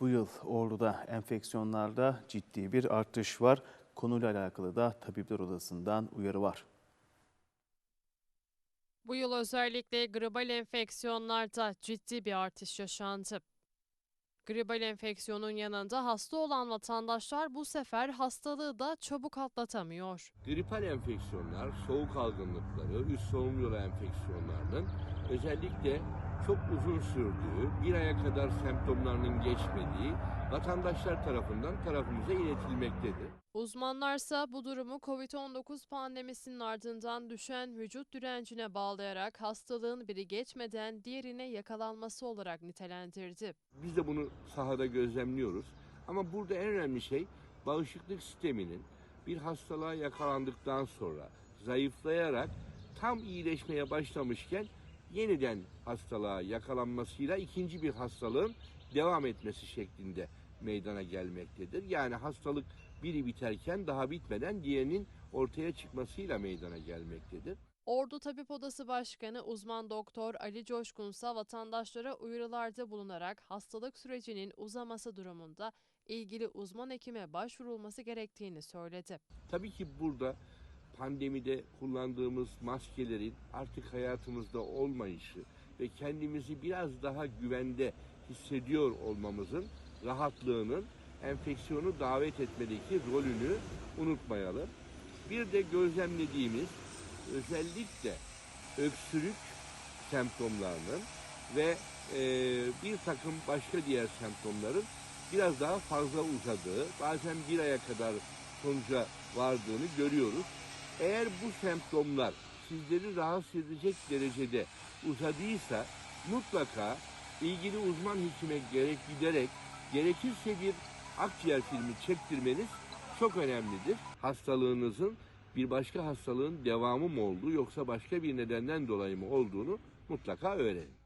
Bu yıl Ordu'da enfeksiyonlarda ciddi bir artış var. Konuyla alakalı da Tabipler Odası'ndan uyarı var. Bu yıl özellikle gribal enfeksiyonlarda ciddi bir artış yaşandı. Gribal enfeksiyonun yanında hasta olan vatandaşlar bu sefer hastalığı da çabuk atlatamıyor. Gripal enfeksiyonlar, soğuk algınlıkları, üst solunum yolu enfeksiyonlarının özellikle çok uzun sürdüğü, bir aya kadar semptomlarının geçmediği vatandaşlar tarafından tarafımıza iletilmektedir. Uzmanlarsa bu durumu COVID-19 pandemisinin ardından düşen vücut direncine bağlayarak hastalığın biri geçmeden diğerine yakalanması olarak nitelendirdi. Biz de bunu sahada gözlemliyoruz. Ama burada en önemli şey bağışıklık sisteminin bir hastalığa yakalandıktan sonra zayıflayarak tam iyileşmeye başlamışken yeniden hastalığa yakalanmasıyla ikinci bir hastalığın devam etmesi şeklinde meydana gelmektedir. Yani hastalık biri biterken daha bitmeden diğerinin ortaya çıkmasıyla meydana gelmektedir. Ordu Tabip Odası Başkanı uzman doktor Ali Coşkunsa vatandaşlara uyarılarda bulunarak hastalık sürecinin uzaması durumunda ilgili uzman hekime başvurulması gerektiğini söyledi. Tabii ki burada pandemide kullandığımız maskelerin artık hayatımızda olmayışı ve kendimizi biraz daha güvende hissediyor olmamızın rahatlığının enfeksiyonu davet etmedeki rolünü unutmayalım. Bir de gözlemlediğimiz özellikle öksürük semptomlarının ve e, bir takım başka diğer semptomların biraz daha fazla uzadığı, bazen bir aya kadar sonuca vardığını görüyoruz. Eğer bu semptomlar sizleri rahatsız edecek derecede uzadıysa mutlaka ilgili uzman hekime gerek giderek gerekirse bir akciğer filmi çektirmeniz çok önemlidir. Hastalığınızın bir başka hastalığın devamı mı olduğu yoksa başka bir nedenden dolayı mı olduğunu mutlaka öğrenin.